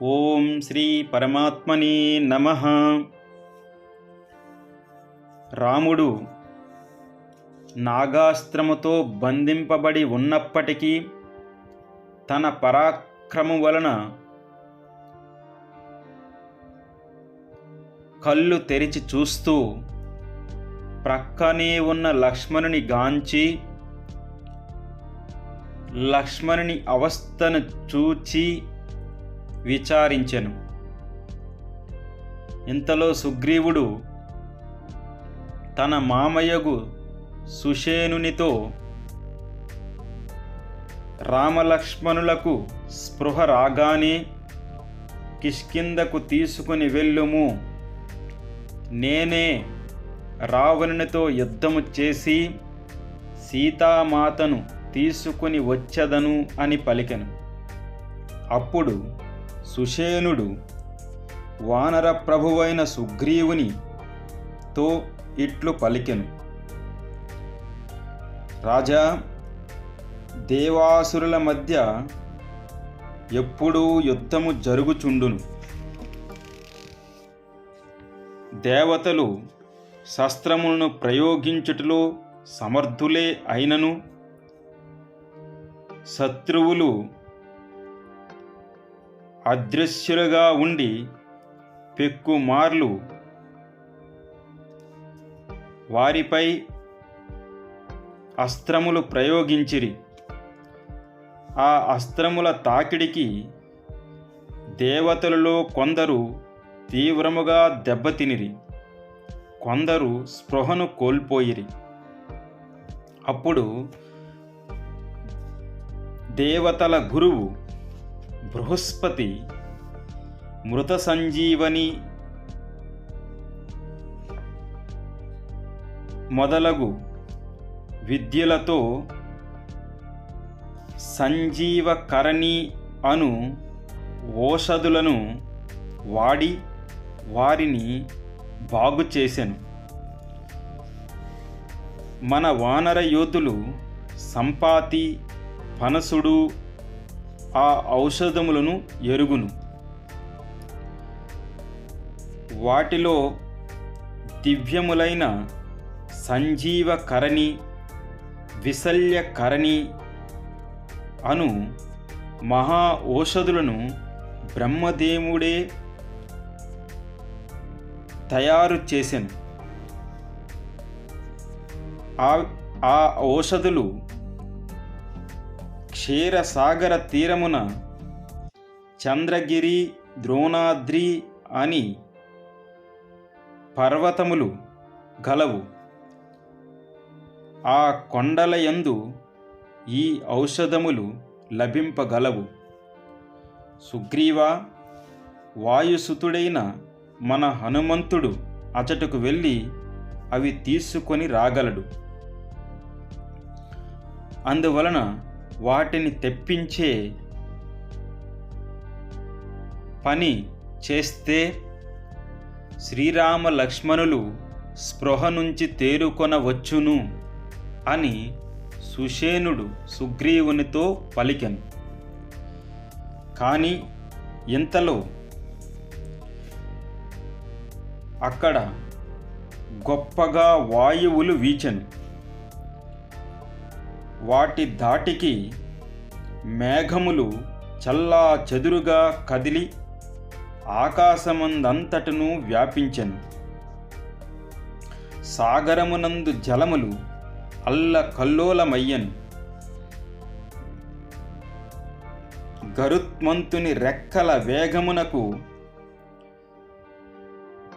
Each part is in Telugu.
ఓం శ్రీ పరమాత్మని నమ. రాముడు నాగాస్త్రముతో బంధింపబడి ఉన్నప్పటికీ తన పరాక్రమం వలన కళ్ళు తెరిచి చూస్తూ ప్రక్కనే ఉన్న లక్ష్మణుని గాంచి లక్ష్మణుని అవస్థను చూచి విచారించెను. ఇంతలో సుగ్రీవుడు తన మామయ్యగు సుషేనునితో రామలక్ష్మణులకు స్పృహ రాగానే కిష్కిందకు తీసుకుని వెళ్ళుము. నేనే రావణునితో యుద్ధము చేసి సీతామాతను తీసుకుని వచ్చదను అని పలికెను. అప్పుడు సుషేనుడు వానర ప్రభువైన సుగ్రీవుని తో ఇట్లు పలికెను. రాజా దేవాసురుల మధ్య ఎప్పుడూ యుద్ధము జరుగుచుండును. దేవతలు శస్త్రములను ప్రయోగించుటలో సమర్థులే అయినను. శత్రువులు అదృశ్యులుగా ఉండి పెక్కుమార్లు వారిపై అస్త్రములు ప్రయోగించిరి. ఆ అస్త్రముల తాకిడికి దేవతలలో కొందరు తీవ్రముగా దెబ్బతినిరి. కొందరు స్పృహను కోల్పోయిరి. అప్పుడు దేవతల గురువు బృహస్పతి మృత సంజీవని మొదలగు విద్యలతో సంజీవకరణి అను ఓషధులను వాడి వారిని బాగు చేశాను మన వానర యోధులు సంపాతి పనసుడు ఆ ఔషధములను ఎరుగును. వాటిలో దివ్యములైన సంజీవకరణి విశల్యకరణి అను మహా ఔషధులను బ్రహ్మదేవుడే తయారు చేశాను ఆ ఆ ఔషధులు క్షీరసాగర తీరమున చంద్రగిరి ద్రోణాద్రి అని పర్వతములు గలవు. ఆ కొండలయందు ఈ ఔషధములు లభింపగలవు. సుగ్రీవ వాయుసుతుడైన మన హనుమంతుడు అచటకు వెళ్ళి అవి తీసుకొని రాగలడు. అందువలన వాటిని తెప్పించే పని చేస్తే శ్రీరామ లక్ష్మణులు స్పృహ నుంచి తేరుకొనవచ్చును అని సుషేనుడు సుగ్రీవునితో పలికెను. కానీ ఇంతలో అక్కడ గొప్పగా వాయువులు వీచెను. వాటి ధాటికి మేఘములు చల్లా చెదురుగా కదిలి ఆకాశమందంతటను వ్యాపించెను. సాగరమునందు జలములు అల్ల కల్లోలమయ్యను. గరుత్మంతుని రెక్కల వేగమునకు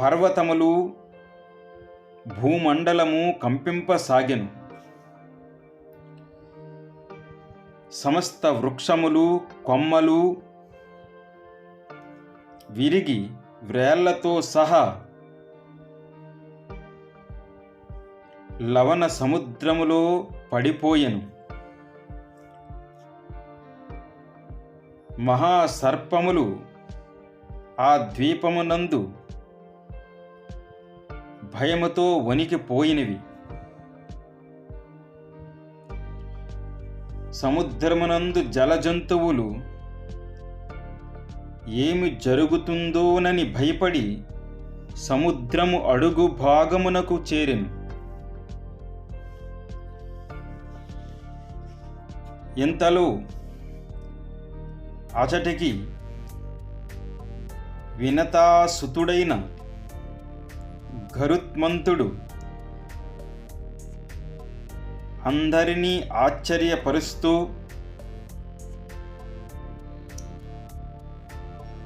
పర్వతములు భూమండలము కంపింపసాగెను. సమస్త వృక్షములు కొమ్మలు విరిగి వ్రేళ్ళతో సహా లవణ సముద్రములో పడిపోయెను. మహాసర్పములు ఆ ద్వీపమునందు భయముతో వణికిపోయినవి. సముద్రమునందు జలజంతువులు ఏమి జరుగుతుందోనని భయపడి సముద్రము అడుగు భాగమునకు చేరెను. ఇంతలో అచటికి వినతాసుతుడైన గరుత్మంతుడు అందరినీ ఆశ్చర్యపరుస్తూ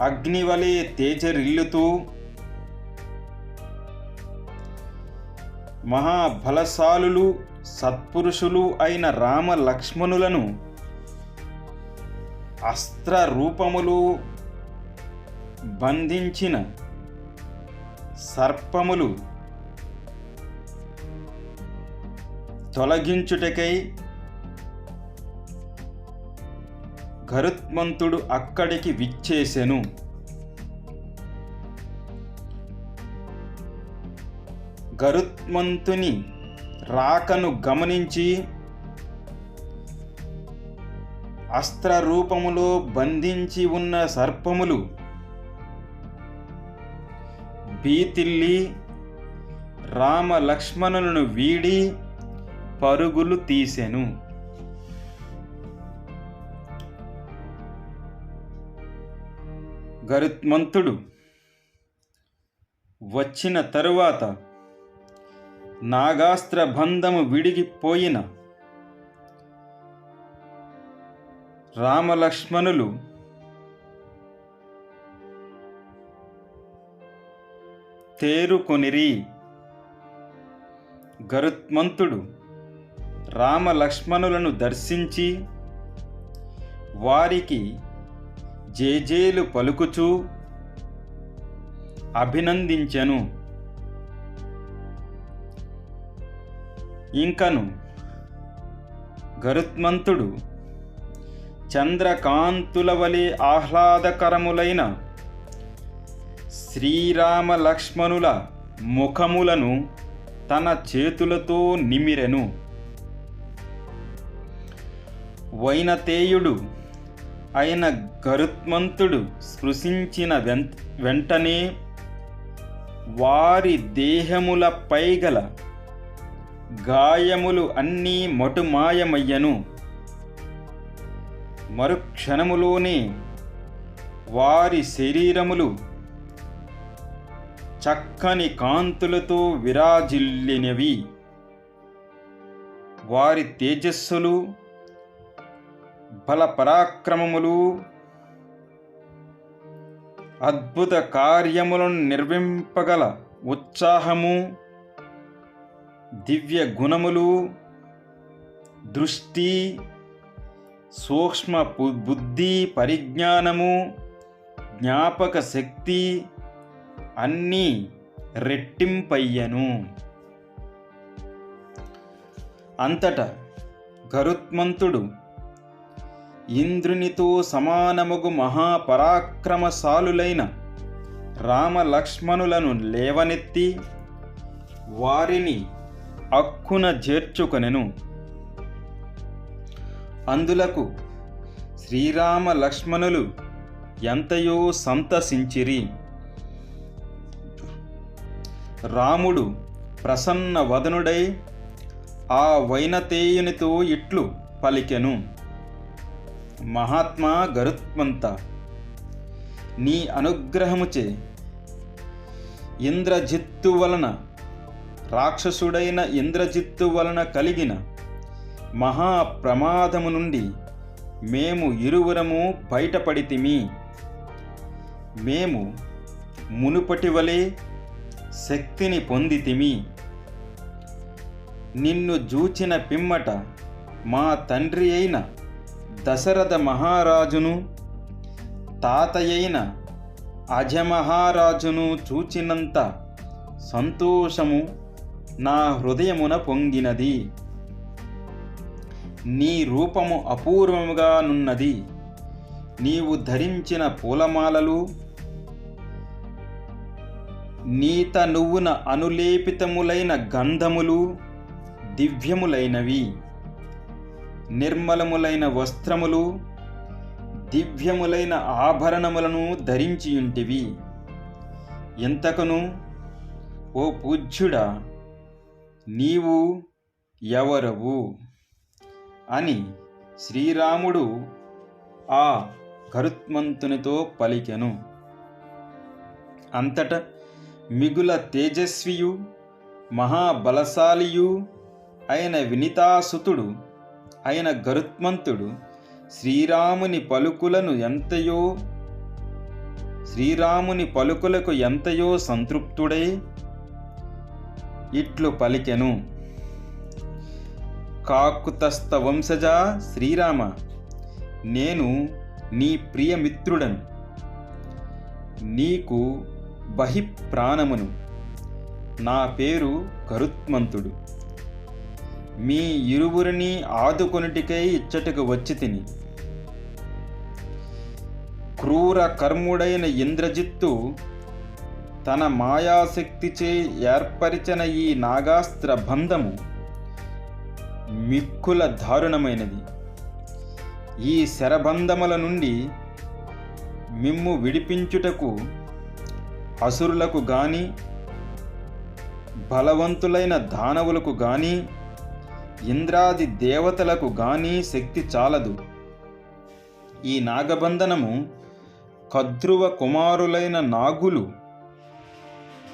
అగ్నివలే తేజరిల్లుతూ మహాబలశాలులు సత్పురుషులు అయిన రామ లక్ష్మణులను అస్త్ర రూపములు బంధించిన సర్పములు తొలగించుటకై గరుత్మంతుడు అక్కడికి విచ్చేసెను. గరుత్మంతుని రాకను గమనించి అస్త్ర రూపములో బంధించి ఉన్న సర్పములు బీతిల్లి రామ లక్ష్మణులను వీడి పరుగులు తీసెను. గరుత్మంతుడు వచ్చిన తరువాత నాగాస్త్ర బంధము విడిగిపోయిన రామలక్ష్మణులు తేరుకొనిరి. గరుత్మంతుడు రామలక్ష్మణులను దర్శించి వారికి జేజేలు పలుకుచూ అభినందించెను. ఇంకను గరుత్మంతుడు చంద్రకాంతుల వలె ఆహ్లాదకరములైన శ్రీరామ లక్ష్మణుల ముఖములను తన చేతులతో నిమిరెను. వైనతేయుడు అయిన గరుత్మంతుడు స్పృశించిన వెం వెంటనే వారి దేహముల పైగల గాయములు అన్నీ మటుమాయమయ్యను. మరుక్షణములోనే వారి శరీరములు చక్కని కాంతులతో విరాజిల్లినవి. వారి తేజస్సులు బల పరాక్రమములు అద్భుత కార్యములను నిర్వింపగల ఉత్సాహము దివ్య గుణములు దృష్టి సూక్ష్మ బుద్ధి పరిజ్ఞానము జ్ఞాపక శక్తి అన్నీ రెట్టింపయ్యను. అంతటా గరుత్మంతుడు ఇంద్రునితో సమానముగు మహాపరాక్రమశాలులైన రామలక్ష్మణులను లేవనెత్తి వారిని అక్కున చేర్చుకొనెను. అందులకు శ్రీరామ లక్ష్మణులు ఎంతయో సంతసించిరి. రాముడు ప్రసన్న వదనుడై ఆ వైనతేయునితో ఇట్లు పలికెను. మహాత్మా గరుత్మంత. నీ అనుగ్రహముచే ఇంద్రజిత్తు వలన రాక్షసుడైన ఇంద్రజిత్తు వలన కలిగిన మహా ప్రమాదము నుండి మేము ఇరువురము బయటపడితిమి. మేము మునుపటి వలె శక్తిని పొందితిమి. నిన్ను జూచిన పిమ్మట మా తండ్రి అయిన దశరథ మహారాజును తాతయ్యైన అజమహారాజును చూచినంత సంతోషము నా హృదయమున పొంగినది. నీ రూపము అపూర్వముగా నున్నది. నీవు ధరించిన పూలమాలలు నీత నువ్వున అనులేపితములైన గంధములు దివ్యములైనవి. నిర్మలములైన వస్త్రములు దివ్యములైన ఆభరణములను ధరించియుంటివి. ఇంతకును ఓ పూజ్యుడా నీవు ఎవరవు? అని శ్రీరాముడు ఆ కరుత్మంతునితో పలికెను. అంతట మిగుల తేజస్వియు మహాబలశాలియు అయిన వినితాసుతుడు అయిన గరుత్మంతుడు శ్రీరాముని పలుకులను ఎంతయో శ్రీరాముని పలుకులకు ఎంతయో సంతృప్తుడై ఇట్లు పలికెను. కాకుతస్థ వంశజ శ్రీరామ నేను నీ ప్రియమిత్రుడను నీకు బహిప్రాణమును. నా పేరు గరుత్మంతుడు. మీ ఇరువురిని ఆదుకొనిటికై ఇచ్చటకు వచ్చి తిని. క్రూర కర్ముడైన ఇంద్రజిత్తు తన మాయాశక్తిచే ఏర్పరిచిన ఈ నాగాస్త్ర బంధము మిక్కుల దారుణమైనది. ఈ శరబంధముల నుండి మిమ్ము విడిపించుటకు అసురులకు గాని బలవంతులైన దానవులకు గాని ఇంద్రాది దేవతలకు గాని శక్తి చాలదు. ఈ నాగబంధనము కద్రువ కుమారులైన నాగులు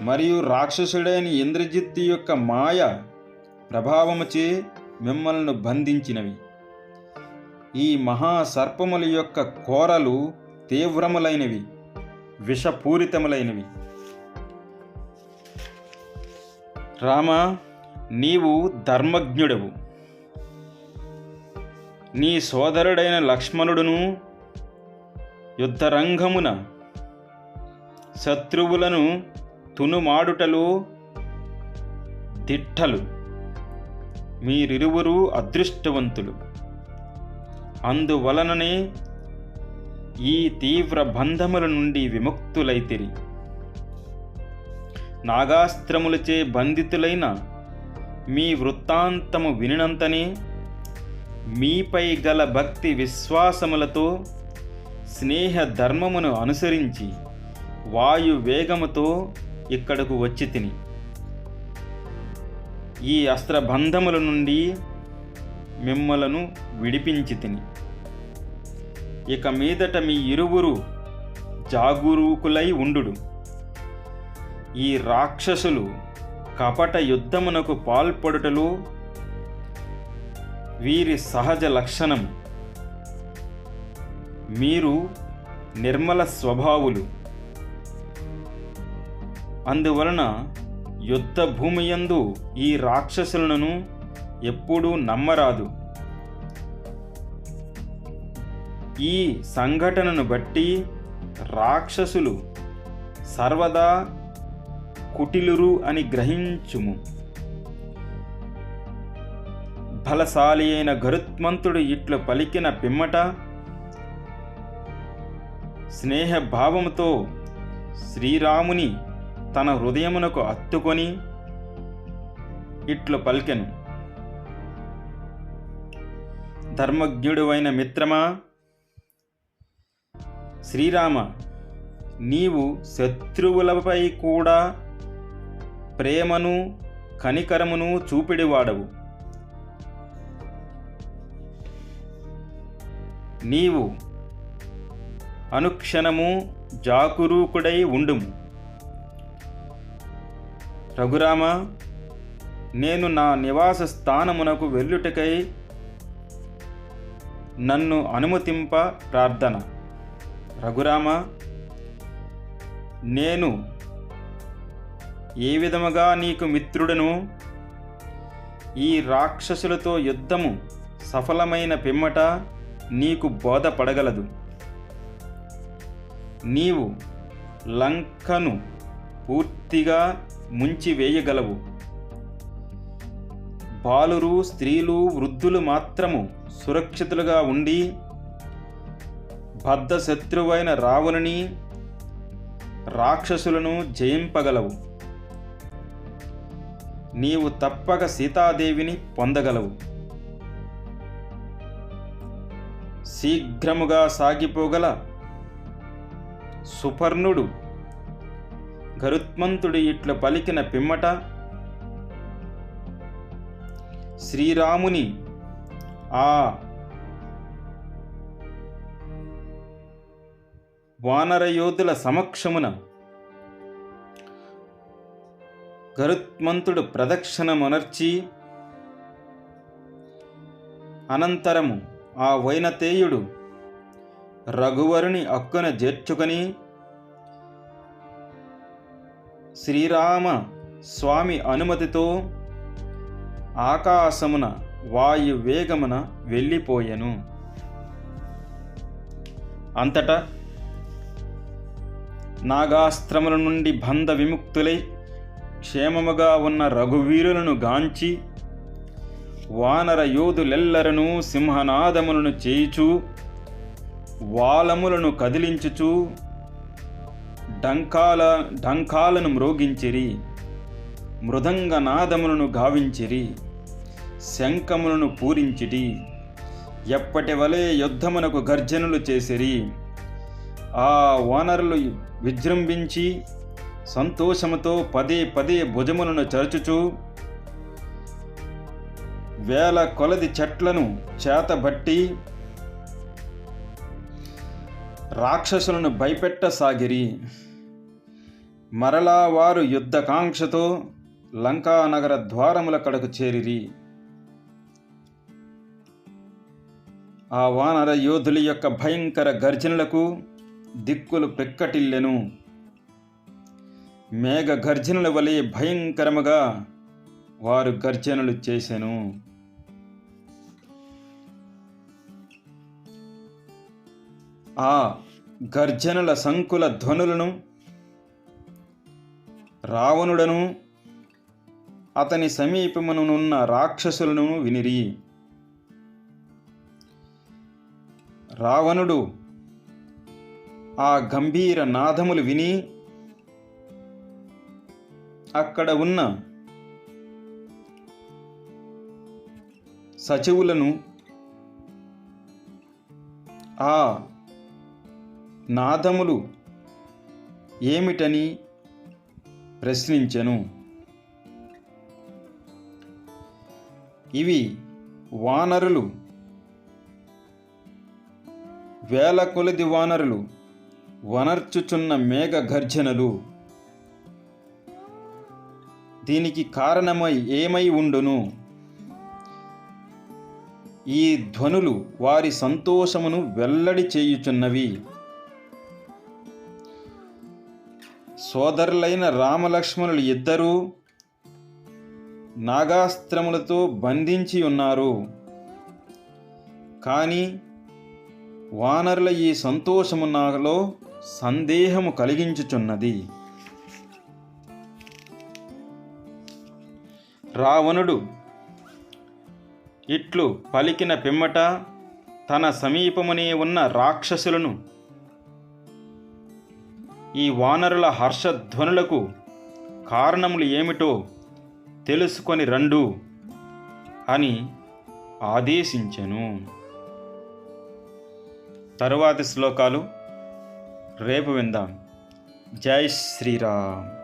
మరియు రాక్షసుడైన ఇంద్రజిత్తు యొక్క మాయ ప్రభావముచే మిమ్మల్ని బంధించినవి. ఈ మహాసర్పముల యొక్క కోరలు తీవ్రములైనవి విషపూరితములైనవి. రామ నీవు ధర్మజ్ఞుడవు. నీ సోదరుడైన లక్ష్మణుడును యుద్ధరంగమున శత్రువులను తునుమాడుటలు దిట్టలు. మీరిరువురు అదృష్టవంతులు. అందువలననే ఈ తీవ్ర బంధముల నుండి విముక్తులైతిరి. నాగాస్త్రములచే బంధితులైన మీ వృత్తాంతము వినినంతనే మీపై గల భక్తి విశ్వాసములతో స్నేహ ధర్మమును అనుసరించి వాయు వేగముతో ఇక్కడకు వచ్చి తిని. ఈ అస్త్రబంధముల నుండి మిమ్మలను విడిపించి తిని. ఇక మీదట మీ ఇరువురు జాగరూకులై ఉండుడు. ఈ రాక్షసులు కపట యుద్ధమునకు పాల్పడుటలు వీరి సహజ లక్షణం. మీరు నిర్మల స్వభావులు. అందువలన యుద్ధ భూమియందు ఈ రాక్షసులను ఎప్పుడూ నమ్మరాదు. ఈ సంఘటనను బట్టి రాక్షసులు సర్వదా కుటిలురు అని గ్రహించుము. బలశాలి అయిన గరుత్మంతుడు ఇట్లు పలికిన పిమ్మట స్నేహభావముతో శ్రీరాముని తన హృదయమునకు అత్తుకొని ఇట్లు పలికెను. ధర్మజ్ఞుడువైన మిత్రమా శ్రీరామ నీవు శత్రువులపై కూడా ప్రేమను కనికరమును చూపిడివాడవు. నీవు అనుక్షణము జాగరూకుడై ఉండుము. రఘురామ నేను నా నివాస స్థానమునకు వెళ్ళుటకై నన్ను అనుమతింప ప్రార్థన. రఘురామ నేను ఏ విధముగా నీకు మిత్రుడను? ఈ రాక్షసులతో యుద్ధము సఫలమైన పిమ్మట నీకు బోధపడగలదు. నీవు లంకను పూర్తిగా ముంచివేయగలవు. బాలురు స్త్రీలు వృద్ధులు మాత్రము సురక్షితులుగా ఉండి బద్ధ శత్రువైన రావణుని రాక్షసులను జయింపగలవు. నీవు తప్పక సీతాదేవిని పొందగలవు. శీఘ్రముగా సాగిపోగల సుపర్ణుడు గరుత్మంతుడు ఇట్లు పలికిన పిమ్మట శ్రీరాముని ఆ వానరయోధుల సమక్షమున గరుత్మంతుడు ప్రదక్షిణమునర్చి అనంతరము ఆ వైనతేయుడు రఘువరుని అక్కున చేర్చుకొని శ్రీరామ స్వామి అనుమతితో ఆకాశమున వాయు వేగమున వెళ్ళిపోయెను. అంతటా నాగాస్త్రముల నుండి బంధ విముక్తులై క్షేమముగా ఉన్న రఘువీరులను గాంచి వానర యోధులెల్లరను సింహనాదములను చేయుచు వాలములను కదిలించుచు డంకాల డంకాలను మ్రోగించిరి మృదంగ నాదములను గావించిరి శంఖములను పూరించిటి ఎప్పటి వలె యుద్ధమునకు గర్జనలు చేసిరి. ఆ వానరులు విజృంభించి సంతోషముతో పదే పదే భుజములను చరుచుచు వేల కొలది చెట్లను చేతబట్టి రాక్షసులను భయపెట్టసాగిరి. మరలా వారు యుద్ధకాంక్షతో లంకానగర ద్వారముల కడకు చేరిరి. ఆ వానర యోధుల యొక్క భయంకర గర్జనలకు దిక్కులు పెక్కటిల్లెను. మేఘ గర్జనల వలె భయంకరముగా వారు గర్జనలు చేశాను ఆ గర్జనల సంకుల ధ్వనులను రావణుడను అతని సమీపమునున్న రాక్షసులను వినిరి. రావణుడు ఆ గంభీర నాదములు విని అక్కడ ఉన్న సచివులను ఆ నాదములు ఏమిటని ప్రశ్నించెను. ఇవి వానరులు వేల కొలది వానరులు వనర్చుచున్న మేఘ గర్జనలు దీనికి కారణమై ఏమై ఉండును? ఈ ధ్వనులు వారి సంతోషమును వెల్లడి చేయుచున్నవి. సోదరులైన రామలక్ష్మణులు ఇద్దరూ నాగాస్త్రములతో బంధించి ఉన్నారు. కానీ వానరుల ఈ సంతోషము నాలో సందేహము కలిగించుచున్నది. రావణుడు ఇట్లు పలికిన పిమ్మట తన సమీపమునే ఉన్న రాక్షసులను ఈ వానరుల హర్షధ్వనులకు కారణములు ఏమిటో తెలుసుకొని రండు అని ఆదేశించెను. తరువాతి శ్లోకాలు రేపు విందాం. జై శ్రీరామ్.